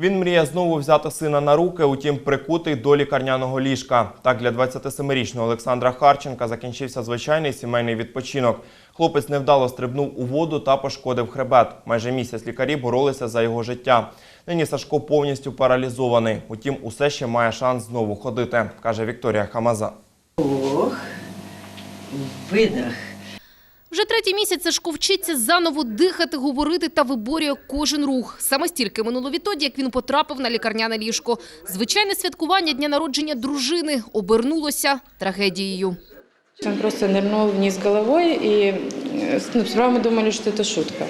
Він мріє знову взяти сина на руки, утім прикутий до лікарняного ліжка. Так для 27-річного Олександра Харченка закінчився звичайний сімейний відпочинок. Хлопець невдало стрибнув у воду та пошкодив хребет. Майже місяць лікарі боролися за його життя. Нині Сашко повністю паралізований. Утім, усе ще має шанс знову ходити, каже Вікторія Хамаза. Вдох, видох. Вже третій місяць Сашко вчиться заново дихати, говорити та виборює кожен рух. Саме стільки минуло відтоді, як він потрапив на лікарняне ліжко. Звичайне святкування дня народження дружини обернулося трагедією. Он просто нырнул вниз головой, и э, ну, сперва мы думали, что это шутка.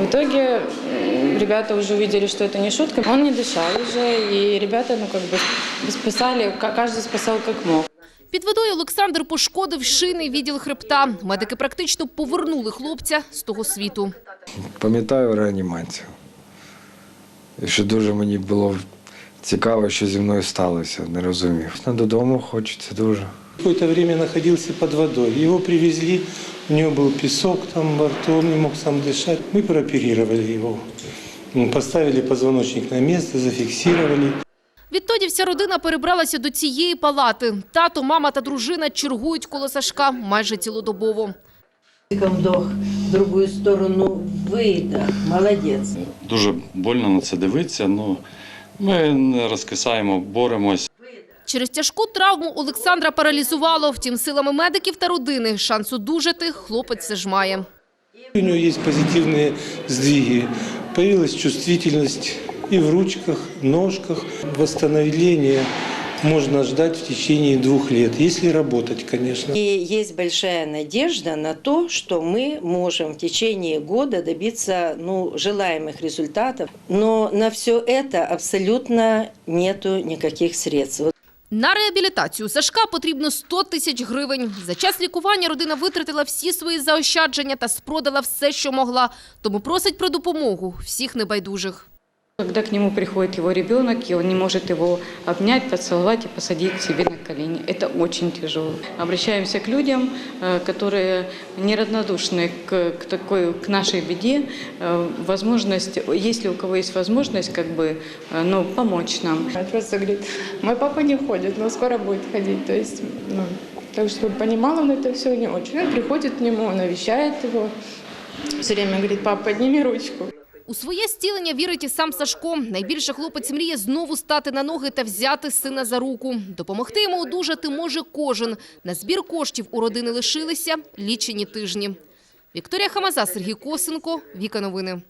В итоге м, ребята уже увидели, что это не шутка. Он не дышал уже, и ребята, ну, как бы спасали, ка- каждый спасал как мог. Під водою Олександр пошкодив шийний відділ хребта. Медики практично повернули хлопця з того світу. Пам'ятаю реанімацію. І що дуже мені було цікаво, що зі мною сталося, не розумів. Ну, Додому хочеться дуже. Какое-то время находился под водой. Его привезли, у него был песок там во рту, он не мог сам дышать. Мы прооперировали его. М, Поставили позвоночник на место, зафиксировали. Відтоді вся родина перебралася до цієї палати. Тато, мама та дружина чергують коло Сашка майже цілодобово. Вдох, в другую сторону, видох. Молодець. Дуже больно на це дивитися. Ну, ми не розкисаємо, боремось. Через тяжку травму Олександра паралізувало. Втім, силами медиків та родини шанс одужати хлопець все ж має. У него есть позитивные сдвиги. Появилась чувствительность и в ручках, ножках. Восстановление можно ждать в течение двух лет, если работать, конечно. И есть большая надежда на то, что мы можем в течение года добиться ну, желаемых результатов. Но на все это абсолютно нету никаких средств. Вот На реабілітацію Сашка потрібно 100 тисяч гривень. За час лікування родина витратила всі свої заощадження та спродала все, що могла. Тому просить про допомогу всіх небайдужих. Когда к нему приходит его ребенок, и он не может его обнять, поцеловать и посадить себе на колени. Это очень тяжело. Обращаемся к людям, э, которые неравнодушны к, к такой, к нашей беде. Э, Возможность, если у кого есть возможность, как бы, э, ну, помочь нам. Просто говорит, мой папа не ходит, но скоро будет ходить. То есть, ну, так что понимал он это все не очень. Он приходит к нему, навещает его. Все время говорит, папа, подними ручку. У своє стілення вірить і сам Сашко. Найбільше хлопець мріє знову стати на ноги та взяти сина за руку. Допомогти йому одужати може кожен. На збір коштів у родини лишилися лічені тижні. Вікторія Хамаза, Сергій Косенко, Віка Новини.